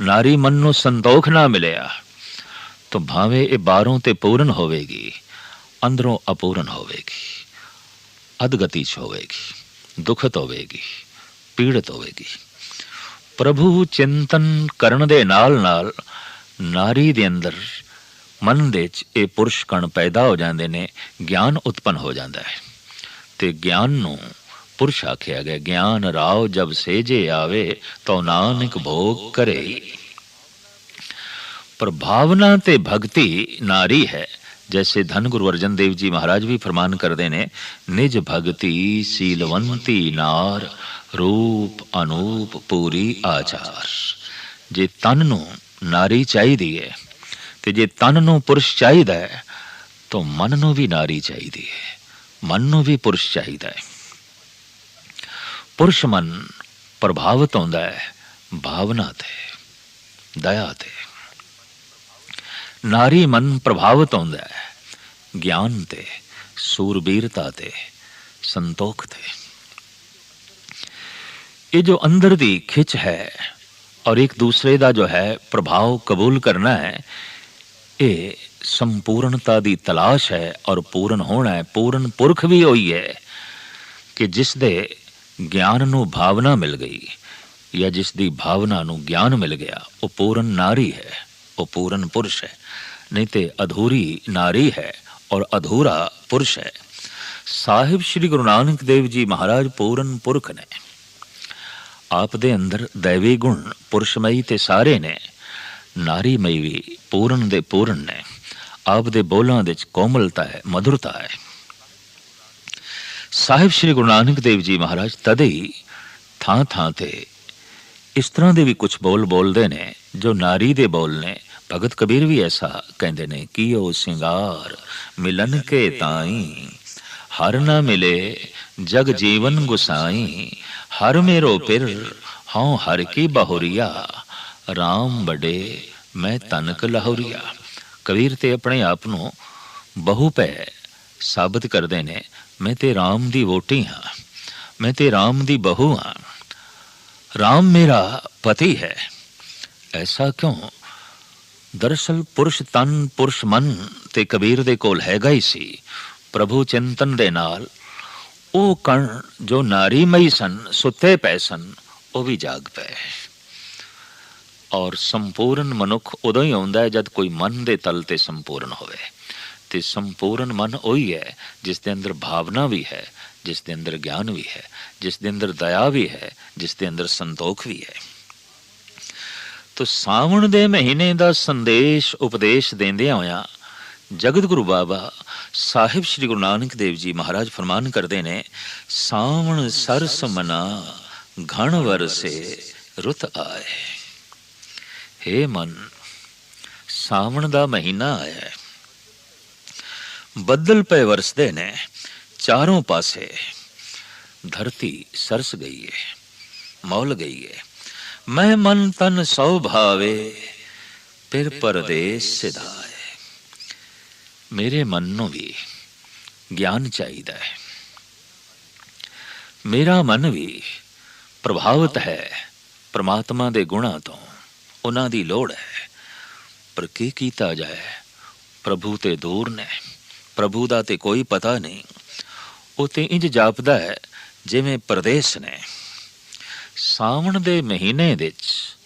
ਨਾਰੀ ਮਨ ਨੂੰ ਸੰਤੋਖ ਨਾ ਮਿਲਿਆ, ਤਾਂ ਭਾਵੇਂ ਇਹ ਬਾਹਰੋਂ ਤੇ ਪੂਰਨ ਹੋਵੇਗੀ, ਅੰਦਰੋਂ ਅਪੂਰਨ ਹੋਵੇਗੀ, ਅਦਗਤੀ ਚ ਹੋਵੇਗੀ, ਦੁਖਤ ਹੋਵੇਗੀ, ਪੀੜਤ ਹੋਵੇਗੀ। ਪ੍ਰਭੂ ਚਿੰਤਨ ਕਰਨ ਦੇ ਨਾਲ ਨਾਲ ਨਾਰੀ ਦੇ ਅੰਦਰ ਮਨ ਦੇ ਚ ਇਹ ਪੁਰਸ਼ ਕਣ ਪੈਦਾ ਹੋ ਜਾਂਦੇ ਨੇ ਗਿਆਨ ਉਤਪਨ ਹੋ ਜਾਂਦਾ ਹੈ ਤੇ ਗਿਆਨ ਨੂੰ ਪੁਰਸ਼ ਆਖਿਆ ਗਿਆ ਗਿਆਨ ਰਾਉ ਜਬ ਸੇਜੇ ਆਵੇ ਤਾਂ ਨਾਨਕ ਭੋਗ ਕਰੇ पर भावना ते भक्ति नारी है जैसे धन गुरु अर्जन देव जी महाराज भी फरमान करते ने निज भक्ति सीलवंती नार ਰੂਪ ਅਨੂਪ ਪੂਰੀ ਆਚਾਰ। ਜੇ ਤਨ ਨੂੰ ਨਾਰੀ ਚਾਹੀਦੀ ਹੈ ਤੇ ਜੇ ਤਨ ਨੂੰ ਪੁਰਸ਼ ਚਾਹੀਦਾ ਹੈ ਤਾਂ ਮਨ ਨੂੰ ਵੀ ਨਾਰੀ ਚਾਹੀਦੀ ਹੈ ਮਨ ਨੂੰ ਵੀ ਪੁਰਸ਼ ਚਾਹੀਦਾ ਹੈ ਪੁਰਸ਼ ਮਨ ਪ੍ਰਭਾਵਿਤ ਹੁੰਦਾ ਹੈ ਭਾਵਨਾ ਤੇ, ਦਇਆ ਤੇ। ਨਾਰੀ ਮਨ ਪ੍ਰਭਾਵਿਤ ਹੁੰਦਾ ਹੈ ਗਿਆਨ ਤੇ, ਸੂਰਬੀਰਤਾ ਤੇ, ਸੰਤੋਖ ਤੇ। ਇਹ ਜੋ ਅੰਦਰ ਦੀ ਖਿੱਚ ਹੈ ਔਰ ਇੱਕ ਦੂਸਰੇ ਦਾ ਜੋ ਹੈ ਪ੍ਰਭਾਵ ਕਬੂਲ ਕਰਨਾ ਹੈ, ਇਹ ਸੰਪੂਰਨਤਾ ਦੀ ਤਲਾਸ਼ ਹੈ ਔਰ ਪੂਰਨ ਹੋਣਾ ਹੈ, ਪੂਰਨ ਪੁਰਖ ਵੀ ਹੋਈ ਹੈ ਕਿ ਜਿਸ ਦੇ ਗਿਆਨ ਨੂੰ ਭਾਵਨਾ ਮਿਲ ਗਈ ਜਾਂ ਜਿਸ ਦੀ ਭਾਵਨਾ ਨੂੰ ਗਿਆਨ ਮਿਲ ਗਿਆ, ਉਹ ਪੂਰਨ ਨਾਰੀ ਹੈ, ਉਹ ਪੂਰਨ ਪੁਰਸ਼ ਹੈ। ਨਹੀਂ ਤੇ ਅਧੂਰੀ ਨਾਰੀ ਹੈ ਔਰ ਅਧੂਰਾ ਪੁਰਸ਼ ਹੈ। ਸਾਹਿਬ ਸ੍ਰੀ ਗੁਰੂ ਨਾਨਕ ਦੇਵ ਜੀ ਮਹਾਰਾਜ ਪੂਰਨ ਪੁਰਖ ਨੇ। ਆਪ ਦੇ ਅੰਦਰ ਦੇਵੀ ਗੁਣ ਪੁਰਸ਼ਮਈ ਤੇ ਸਾਰੇ ਨੇ, ਨਾਰੀਮਈ ਵੀ ਪੂਰਨ ਦੇ ਪੂਰਨ ਨੇ, ਆਪ ਦੇ ਬੋਲਾਂ ਵਿੱਚ ਕੋਮਲਤਾ ਹੈ ਮధుਰਤਾ ਹੈ। ਸਾਹਿਬ ਸ੍ਰੀ ਗੁਰੂ ਨਾਨਕ ਦੇਵ ਜੀ ਮਹਾਰਾਜ ਤਦੇ ਹੀ ਥਾਂ ਥਾਂ ਤੇ ਇਸ ਤਰ੍ਹਾਂ ਦੇ ਵੀ ਕੁਝ ਬੋਲ ਬੋਲਦੇ ਨੇ, ਜੋ ਨਾਰੀ ਦੇ ਬੋਲ ਨੇ। ਭਗਤ ਕਬੀਰ ਵੀ ਐਸਾ ਕਹਿੰਦੇ ਨੇ ਕਿ ਉਹ ਸਿੰਗਾਰ ਮਿਲਨ ਕੇ ਤਾਈ, ਹਰ ਨਾ ਮਿਲੇ ਜਗ ਜੀਵਨ ਗੁਸਾਈ, ਹਰ ਮੇਰੋ ਪਿਰ, ਹਉ ਹਰ ਕੀ ਬਹੁਰੀਆ। RAM ਬੜੇ ਮੈਂ ਤਨਕ ਲਹੌਰੀਆ। ਕਬੀਰ ਤੇ ਆਪਣੇ ਆਪ ਨੂੰ ਬਹੁ ਪੈ ਸਾਬਤ ਕਰਦੇ ਨੇ, ਮੈਂ ਤੇ RAM ਦੀ ਵੋਟੀ ਹਾਂ, ਮੈਂ ਤੇ RAM ਦੀ ਬਹੂ ਹਾਂ। RAM ਮੇਰਾ ਪਤੀ ਹੈ, ਐਸਾ ਕਿਉਂ? ਦਰਅਸਲ ਪੁਰਸ਼ ਤਨ ਪੁਰਸ਼ ਮਨ ਤੇ ਕਬੀਰ ਦੇ ਕੋਲ ਹੈਗਾ ਹੀ ਸੀ, ਪ੍ਰਭੂ ਚਿੰਤਨ ਦੇ ਨਾਲ ਉਹ ਕਣ ਜੋ ਨਾਰੀਮਈ ਸਨ, ਸੁੱਤੇ ਪਏ ਸਨ, ਉਹ ਵੀ ਜਾਗ ਪਏ। ਔਰ ਸੰਪੂਰਨ ਮਨੁੱਖ ਉਦੋਂ ਹੀ ਆਉਂਦਾ ਹੈ ਜਦ ਕੋਈ ਮਨ ਦੇ ਤਲ ਤੇ ਸੰਪੂਰਨ ਹੋਵੇ। ਤੇ ਸੰਪੂਰਨ ਮਨ ਉਹੀ ਹੈ ਜਿਸ ਦੇ ਅੰਦਰ ਭਾਵਨਾ ਵੀ ਹੈ, ਜਿਸ ਦੇ ਅੰਦਰ ਗਿਆਨ ਵੀ ਹੈ, ਜਿਸ ਦੇ ਅੰਦਰ ਦਇਆ ਵੀ ਹੈ, ਜਿਸ ਦੇ ਅੰਦਰ ਸੰਤੋਖ ਵੀ ਹੈ। ਤੋ ਸਾਵਣ ਦੇ ਮਹੀਨੇ ਦਾ ਸੰਦੇਸ਼, ਉਪਦੇਸ਼ ਦਿੰਦਿਆਂ ਹੋਇਆਂ ਜਗਤ ਗੁਰੂ ਬਾਬਾ ਸਾਹਿਬ ਸ੍ਰੀ ਗੁਰੂ ਨਾਨਕ ਦੇਵ ਜੀ ਮਹਾਰਾਜ ਫਰਮਾਨ ਕਰਦੇ ਨੇ, ਸਾਵਣ ਸਰਸ ਮਨਾ, ਘਣ ਵਰਸੇ ਰੁੱਤ ਆਏ। ਹੇ ਮਨ, ਸਾਵਣ ਦਾ ਮਹੀਨਾ ਆਇਆ ਹੈ। ਬੱਦਲ ਪਏ ਵਰਸਦੇ ਨੇ ਚਾਰੋਂ ਪਾਸੇ। ਧਰਤੀ ਸਰਸ ਗਈ ਹੈ ਮੌਲ ਗਈ ਹੈ ਮੈਂ ਮਨ ਤਨ ਸੋ ਭਾਵੇ, ਫਿਰ ਪਰਦੇਸ ਸਿਧਾਏ। ਮੇਰੇ ਮਨ ਨੂੰ ਵੀ ਗਿਆਨ ਚਾਹੀਦਾ ਹੈ। ਮੇਰਾ ਮਨ ਵੀ ਪ੍ਰਭਾਵਿਤ ਹੈ ਪ੍ਰਮਾਤਮਾ ਦੇ ਗੁਣਾਂ ਤੋਂ, ਉਹਨਾਂ ਦੀ ਲੋੜ ਹੈ। ਪਰ ਕੀ ਕੀਤਾ ਜਾਏ? ਪ੍ਰਭੂ ਤੇ ਦੂਰ ਨੇ। ਪ੍ਰਭੂ ਦਾ ਤੇ ਕੋਈ ਪਤਾ ਨਹੀਂ। ਉਹ ਤੇ ਇੰਜ ਜਾਪਦਾ ਹੈ ਜਿਵੇਂ ਪਰਦੇਸ ਨੇ। ਸਾਵਣ ਦੇ ਮਹੀਨੇ ਵਿੱਚ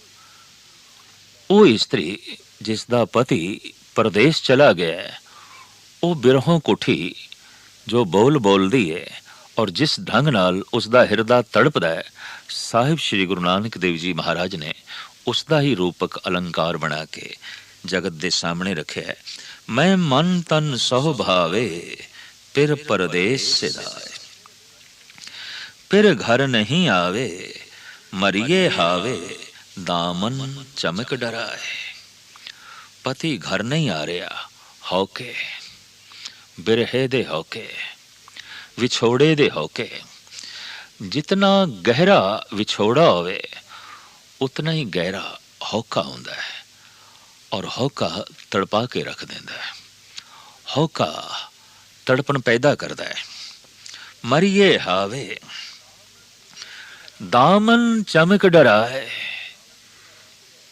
ਉਹ ਇਸਤਰੀ ਜਿਸ ਦਾ ਪਤੀ ਪਰਦੇਸ ਚਲਾ ਗਿਆ ਉਹ ਬਿਰਹੋਂ ਕੁਠੀ ਜੋ ਬੋਲ ਬੋਲਦੀ ਹੈ ਔਰ ਜਿਸ ਢੰਗ ਨਾਲ ਉਸ ਦਾ ਹਿਰਦਾ ਤੜਪਦਾ ਹੈ ਸਾਹਿਬ ਸ੍ਰੀ ਗੁਰੂ ਨਾਨਕ ਦੇਵ ਜੀ ਮਹਾਰਾਜ ਨੇ ਉਸ ਦਾ ਹੀ ਰੂਪਕ ਅਲੰਕਾਰ ਬਣਾ ਕੇ ਜਗਤ ਦੇ ਸਾਹਮਣੇ ਰੱਖਿਆ ਹੈ ਮੈਂ ਮਨ ਤਨ ਸਹੁ ਭਾਵੇ ਫਿਰ ਪਰਦੇਸ ਸਿਧਾਏ। ਪਿਰ ਘਰ ਨਹੀਂ ਆਵੇ, ਮਰੀਏ ਹਾਵੇ, ਦਾਮਨ ਚਮਕ ਡਰਾਏ। ਪਤੀ ਘਰ ਨਹੀਂ ਆ ਰਿਹਾ ਹੌਕੇ ਬਿਰਹੇ ਦੇ ਹੋਕੇ ਵਿਛੋੜੇ ਦੇ ਹੋਕੇ ਜਿਤਨਾ ਗਹਿਰਾ ਵਿਛੋੜਾ ਹੋਵੇ, ਉਤਨਾ ਹੀ ਗਹਿਰਾ ਹੌਕਾ ਹੁੰਦਾ ਹੈ ਔਰ ਹੌਕਾ ਤੜਪਾ ਕੇ ਰੱਖ ਦਿੰਦਾ ਹੈ। ਹੌਕਾ ਤੜਪਣ ਪੈਦਾ ਕਰਦਾ ਹੈ। ਮਰੀਏ ਹਾਵੇ, ਦਾਮਨ ਚਮਕ ਡਰਾਏ।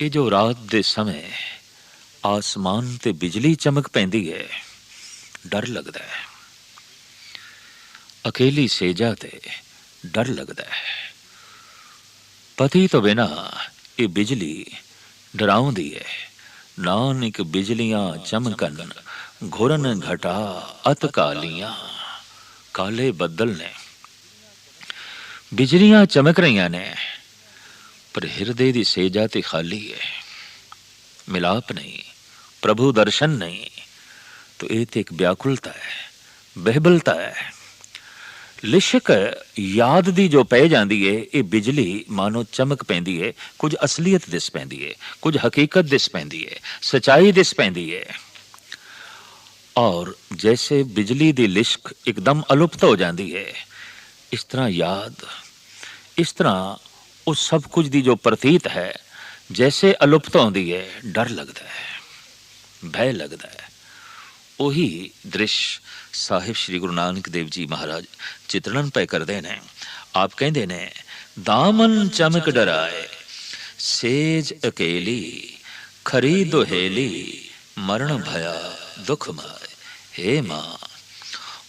ਇਹ ਜੋ ਰਾਤ ਦੇ ਸਮੇਂ ਆਸਮਾਨ ਤੇ ਬਿਜਲੀ ਚਮਕ ਪੈਂਦੀ ਹੈ ਡਰ ਲੱਗਦਾ ਹੈ। ਅਕੇਲੀ ਸੇਜਾ ਤੇ ਡਰ ਲੱਗਦਾ ਹੈ। ਪਤੀ ਤੋਂ ਬਿਨਾ ਇਹ ਬਿਜਲੀ ਡਰਾਉਂਦੀ ਹੈ। ਨਾਨਕ ਬਿਜਲੀਆਂ ਚਮਕਨ ਘੁਰਨ ਘਟਾ ਅਤ ਕਾਲੀਆਂ, ਕਾਲੇ ਬੱਦਲ ਨੇ। ਬਿਜਲੀਆਂ ਚਮਕ ਰਹੀਆਂ ਨੇ, ਪਰ ਹਿਰਦੇ ਦੀ ਸੇਜਾ ਤੇ ਖਾਲੀ ਹੈ। ਮਿਲਾਪ ਨਹੀਂ, ਪ੍ਰਭੂ ਦਰਸ਼ਨ ਨਹੀਂ। ਤੋ ਇਹ ਤੇ ਇੱਕ ਵਿਆਕੁਲਤਾ ਹੈ ਬਹਿਬਲਤਾ ਹੈ ਲਿਸ਼ਕ ਯਾਦ ਦੀ ਜੋ ਪੈ ਜਾਂਦੀ ਹੈ ਇਹ ਬਿਜਲੀ ਮਾਨੋ ਚਮਕ ਪੈਂਦੀ ਹੈ ਕੁਝ ਅਸਲੀਅਤ ਦਿਸ ਪੈਂਦੀ ਹੈ ਕੁਝ ਹਕੀਕਤ ਦਿਸ ਪੈਂਦੀ ਹੈ ਸਚਾਈ ਦਿਸ ਪੈਂਦੀ ਹੈ ਔਰ ਜੈਸੇ ਬਿਜਲੀ ਦੀ ਲਿਸ਼ਕ ਇੱਕਦਮ ਅਲੁਪਤ ਹੋ ਜਾਂਦੀ ਹੈ ਇਸ ਤਰ੍ਹਾਂ ਯਾਦ ਇਸ ਤਰ੍ਹਾਂ ਉਹ ਸਭ ਕੁਝ ਦੀ ਜੋ ਪ੍ਰਤੀਤ ਹੈ ਜੈਸੇ ਅਲੁਪਤ ਹੁੰਦੀ ਹੈ ਡਰ ਲੱਗਦਾ ਹੈ ਭੈ ਲੱਗਦਾ ਹੈ ਉਹੀ ਦ੍ਰਿਸ਼ ਸਾਹਿਬ ਸ੍ਰੀ ਗੁਰੂ ਨਾਨਕ ਦੇਵ ਜੀ ਮਹਾਰਾਜ ਚਿਤਰਣ ਪੈ ਕਰਦੇ ਨੇ। ਆਪ ਕਹਿੰਦੇ ਨੇ, ਦਾਮਨ ਚਮਕ ਡਰਾਏ, ਸੇਜ ਅਕੇਲੀ, ਖਰੀ ਦੁਹੇਲੀ, ਮਰਨ ਭਇਆ ਦੁਖ ਮਾਏ, ਹੇ ਮਾਂ,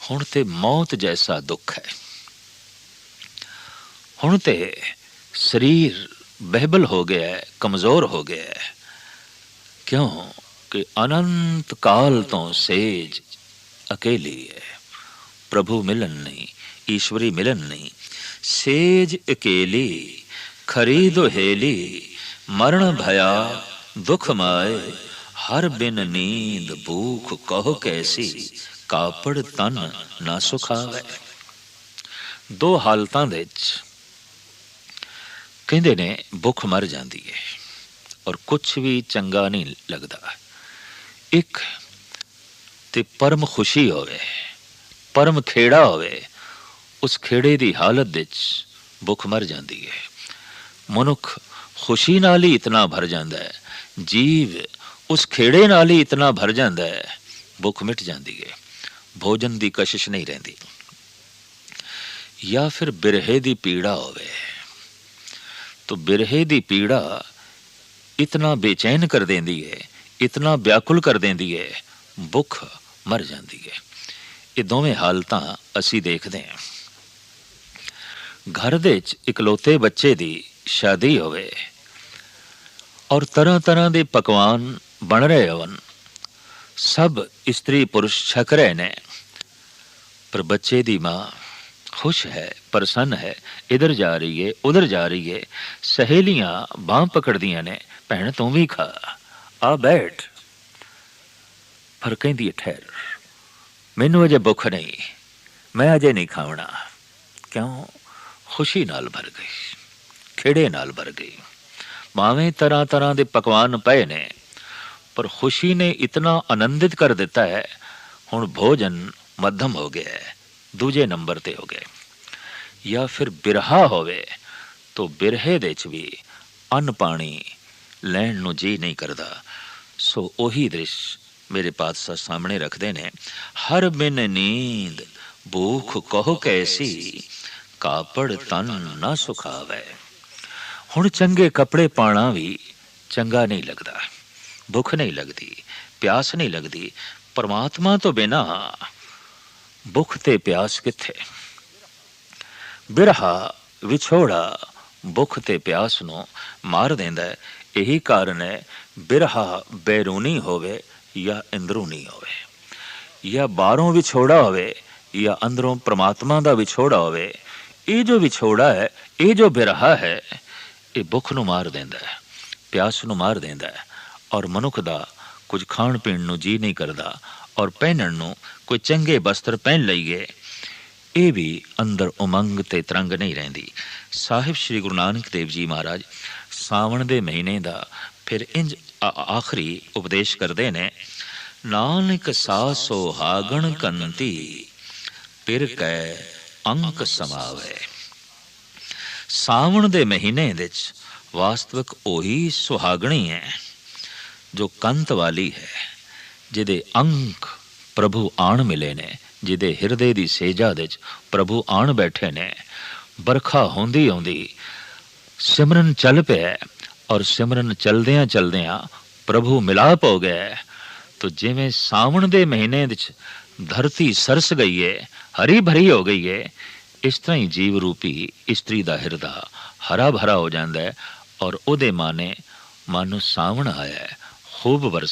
ਹੁਣ ਤੇ ਮੌਤ ਜੈਸਾ ਦੁੱਖ ਹੈ। ਹੁਣ ਤੇ ਸਰੀਰ ਬਹਿਬਲ ਹੋ ਗਿਆ ਹੈ, ਕਮਜ਼ੋਰ ਹੋ ਗਿਆ ਹੈ। ਕਿਉਂ? ਕਿ ਅਨੰਤ ਕਾਲ ਤੋਂ ਸੇਜ ਅਕੇਲੀ ਹੈ। ਪ੍ਰਭੂ ਮਿਲਨ ਨਹੀਂ, ਈਸ਼ਵਰੀ ਮਿਲਨ ਨਹੀਂ। ਸੇਜ ਅਕੇਲੀ ਖਰੀ ਦੁਹੇਲੀ ਮਰਨ ਭਇਆ, ਦੁਖ ਮਾਏ, ਹਰ ਬਿਨ ਨੀਂਦ ਭੂਖ ਕਹੋ ਕੈਸੀ, ਕਾਪੜ ਤਨ ਨਾ ਸੁਖਾਵੇ। ਦੋ ਹਾਲਤਾਂ ਦੇ ਵਿੱਚ ਕਹਿੰਦੇ ਨੇ, ਭੁੱਖ ਮਰ ਜਾਂਦੀ ਹੈ ਔਰ ਕੁਝ ਵੀ ਚੰਗਾ ਨਹੀਂ ਲੱਗਦਾ। ਇੱਕ ਤੇ ਪਰਮ ਖੁਸ਼ੀ ਹੋਵੇ ਪਰਮ ਖੇੜਾ ਹੋਵੇ ਉਸ ਖੇੜੇ ਦੀ ਹਾਲਤ ਵਿੱਚ ਭੁੱਖ ਮਰ ਜਾਂਦੀ ਹੈ ਮਨੁੱਖ ਖੁਸ਼ੀ ਨਾਲ ਹੀ ਇਤਨਾ ਭਰ ਜਾਂਦਾ ਹੈ ਜੀਵ ਉਸ ਖੇੜੇ ਨਾਲ ਹੀ ਇਤਨਾ ਭਰ ਜਾਂਦਾ ਹੈ ਭੁੱਖ ਮਿਟ ਜਾਂਦੀ ਹੈ ਭੋਜਨ ਦੀ ਕਸ਼ਿਸ਼ ਨਹੀਂ ਰਹਿੰਦੀ ਜਾਂ ਫਿਰ ਬਿਰਹੇ ਦੀ ਪੀੜਾ ਹੋਵੇ ਤੋ ਬਿਰਹੇ ਦੀ ਪੀੜਾ ਇਤਨਾ ਬੇਚੈਨ ਕਰ ਦਿੰਦੀ ਹੈ ਇਤਨਾ ਵਿਆਕੁਲ ਕਰ ਦਿੰਦੀ ਹੈ ਭੁੱਖ ਮਰ ਜਾਂਦੀ ਹੈ ਇਹ ਦੋਵੇਂ ਹਾਲਤਾਂ ਅਸੀਂ ਦੇਖਦੇ ਹਾਂ ਘਰ ਦੇ ਵਿੱਚ ਇਕਲੌਤੇ ਬੱਚੇ ਦੀ ਸ਼ਾਦੀ ਹੋਵੇ ਔਰ ਤਰ੍ਹਾਂ ਤਰ੍ਹਾਂ ਦੇ ਪਕਵਾਨ ਬਣ ਰਹੇ ਹੋਣ, ਸਭ ਇਸਤਰੀ ਪੁਰਸ਼ ਛਕ ਰਹੇ ਨੇ। ਪਰ ਬੱਚੇ ਦੀ ਮਾਂ ਖੁਸ਼ ਹੈ, ਪ੍ਰਸੰਨ ਹੈ, ਇਧਰ ਜਾ ਰਹੀ ਹੈ ਉਧਰ ਜਾ ਰਹੀ ਹੈ ਸਹੇਲੀਆਂ ਬਾਹ ਪਕੜਦੀਆਂ ਨੇ, ਭੈਣ ਤੂੰ ਵੀ ਖਾ। ਆ ਬੈਠ। ਪਰ ਕਹਿੰਦੀ ਠਹਿਰ। ਮੈਨੂੰ ਅਜੇ ਭੁੱਖ ਨਹੀਂ। ਮੈਂ ਅਜੇ ਨਹੀਂ ਖਾਵਣਾ। ਕਿਉਂ? ਖੁਸ਼ੀ ਨਾਲ ਭਰ ਗਈ। ਖੇੜੇ ਨਾਲ ਭਰ ਗਈ। ਮਾਵੇਂ ਤਰ੍ਹਾਂ ਤਰ੍ਹਾਂ ਦੇ ਪਕਵਾਨ ਪਏ ਨੇ, ਪਰ ਖੁਸ਼ੀ ਨੇ ਇਤਨਾ ਆਨੰਦਿਤ ਕਰ ਦਿੱਤਾ ਹੈ, ਹੁਣ ਭੋਜਨ ਮੱਧਮ ਹੋ ਗਿਆ ਹੈ, ਦੂਜੇ ਨੰਬਰ ਤੇ ਹੋ ਗਏ ਜਾਂ ਫਿਰ ਬਿਰਹਾ ਹੋਵੇ, ਤੋ ਬਿਰਹੇ ਦੇ ਚ ਵੀ ਅੰਨ ਪਾਣੀ ਲੈਣ ਨੂੰ ਜੀ ਨਹੀਂ ਕਰਦਾ। ਸੋ ਉਹੀ ਦ੍ਰਿਸ਼ ਮੇਰੇ ਪਾਤਸ਼ਾਹ ਸਾਹਮਣੇ ਰੱਖਦੇ ਨੇ। ਹਰ ਬਿਨ ਨੀਂਦ, ਭੂਖ ਕਹੋ ਕੈਸੀ, ਕਾਪੜ ਤਨ ਨਾ ਸੁਖਾਵੇ। ਹੁਣ ਚੰਗੇ ਕੱਪੜੇ ਪਾਣਾ ਵੀ ਚੰਗਾ ਨਹੀਂ ਲੱਗਦਾ, ਭੁੱਖ ਨਹੀਂ ਲੱਗਦੀ, ਪਿਆਸ ਨਹੀਂ ਲੱਗਦੀ, ਪਰਮਾਤਮਾ ਤੋਂ ਬਿਨਾ ਭੁੱਖ ਤੇ ਪਿਆਸ ਕਿੱਥੇ? ਬਿਰਹਾ ਵਿਛੋੜਾ ਭੁੱਖ ਤੇ ਪਿਆਸ ਨੂੰ ਮਾਰ ਦਿੰਦਾ ਹੈ। ਇਹੀ ਕਾਰਨ ਹੈ, ਬਿਰਹਾ ਬੈਰੂਨੀ ਹੋਵੇ ਜਾਂ ਅੰਦਰੂਨੀ ਹੋਵੇ। ਜਾਂ ਬਾਹਰੋਂ ਵਿਛੋੜਾ ਹੋਵੇ ਜਾਂ ਅੰਦਰੋਂ ਪ੍ਰਮਾਤਮਾ ਦਾ ਵਿਛੋੜਾ ਹੋਵੇ, ਇਹ ਜੋ ਵਿਛੋੜਾ ਹੈ, ਇਹ ਜੋ ਬਿਰਹਾ ਹੈ, ਇਹ ਭੁੱਖ ਨੂੰ ਮਾਰ ਦਿੰਦਾ ਹੈ, ਪਿਆਸ ਨੂੰ ਮਾਰ ਦਿੰਦਾ ਹੈ ਔਰ ਮਨੁੱਖ ਦਾ ਕੁਝ ਖਾਣ ਪੀਣ ਨੂੰ ਜੀ ਨਹੀਂ ਕਰਦਾ ਔਰ ਪਹਿਨਣ ਨੂੰ ਕੋਈ ਚੰਗੇ ਬਸਤਰ ਪਹਿਨ ਲਈਏ, ਇਹ ਵੀ ਅੰਦਰ ਉਮੰਗ ਤੇ ਤਰੰਗ ਨਹੀਂ ਰਹਿੰਦੀ। ਸਾਹਿਬ ਸ੍ਰੀ ਗੁਰੂ ਨਾਨਕ ਦੇਵ ਜੀ ਮਹਾਰਾਜ ਸਾਵਣ ਦੇ ਮਹੀਨੇ ਦਾ ਫਿਰ ਇੰਜ ਆਖਰੀ ਉਪਦੇਸ਼ ਕਰਦੇ ਨੇ, ਨਾਨਕ ਸਾਸੋ ਹਾਗਣ ਕੰਤੀ ਪਿਰ ਕੈ ਅੰਕ ਸਮਾਵੇ। ਸਾਵਣ ਦੇ ਮਹੀਨੇ ਵਿੱਚ ਵਾਸਤਵਿਕ ਉਹੀ ਸੁਹਾਗਣੀ ਹੈ, ਜੋ ਕੰਤ ਵਾਲੀ ਹੈ, ਜਿਹਦੇ ਅੰਕ ਪ੍ਰਭੂ ਆਣ ਮਿਲੇ ਨੇ, ਜਿਹਦੇ ਹਿਰਦੇ ਦੀ ਸੇਜਾ ਵਿੱਚ ਪ੍ਰਭੂ ਆਣ ਬੈਠੇ ਨੇ ਬਰਖਾ ਹੁੰਦੀ ਆਉਂਦੀ ਸਿਮਰਨ ਚੱਲ ਪਿਆ ਔਰ ਸਿਮਰਨ ਚਲਦਿਆਂ ਚਲਦਿਆਂ ਪ੍ਰਭੂ ਮਿਲਾਪ ਹੋ ਗਿਆ ਤੋ ਜਿਵੇਂ ਸਾਵਣ ਦੇ ਮਹੀਨੇ ਵਿੱਚ ਧਰਤੀ ਸਰਸ ਗਈ ਹੈ, ਹਰੀ ਭਰੀ ਹੋ ਗਈ ਹੈ, ਇਸ ਤਰ੍ਹਾਂ ਹੀ ਜੀਵ ਰੂਪੀ ਇਸਤਰੀ ਦਾ ਹਿਰਦਾ ਹਰਾ ਭਰਾ ਹੋ ਜਾਂਦਾ ਹੈ ਔਰ ਉਹਦੇ ਮਾਨੇ ਮਨ ਨੂੰ ਸਾਵਣ ਆਇਆ ਖੂਬ ਵਰਸੇ।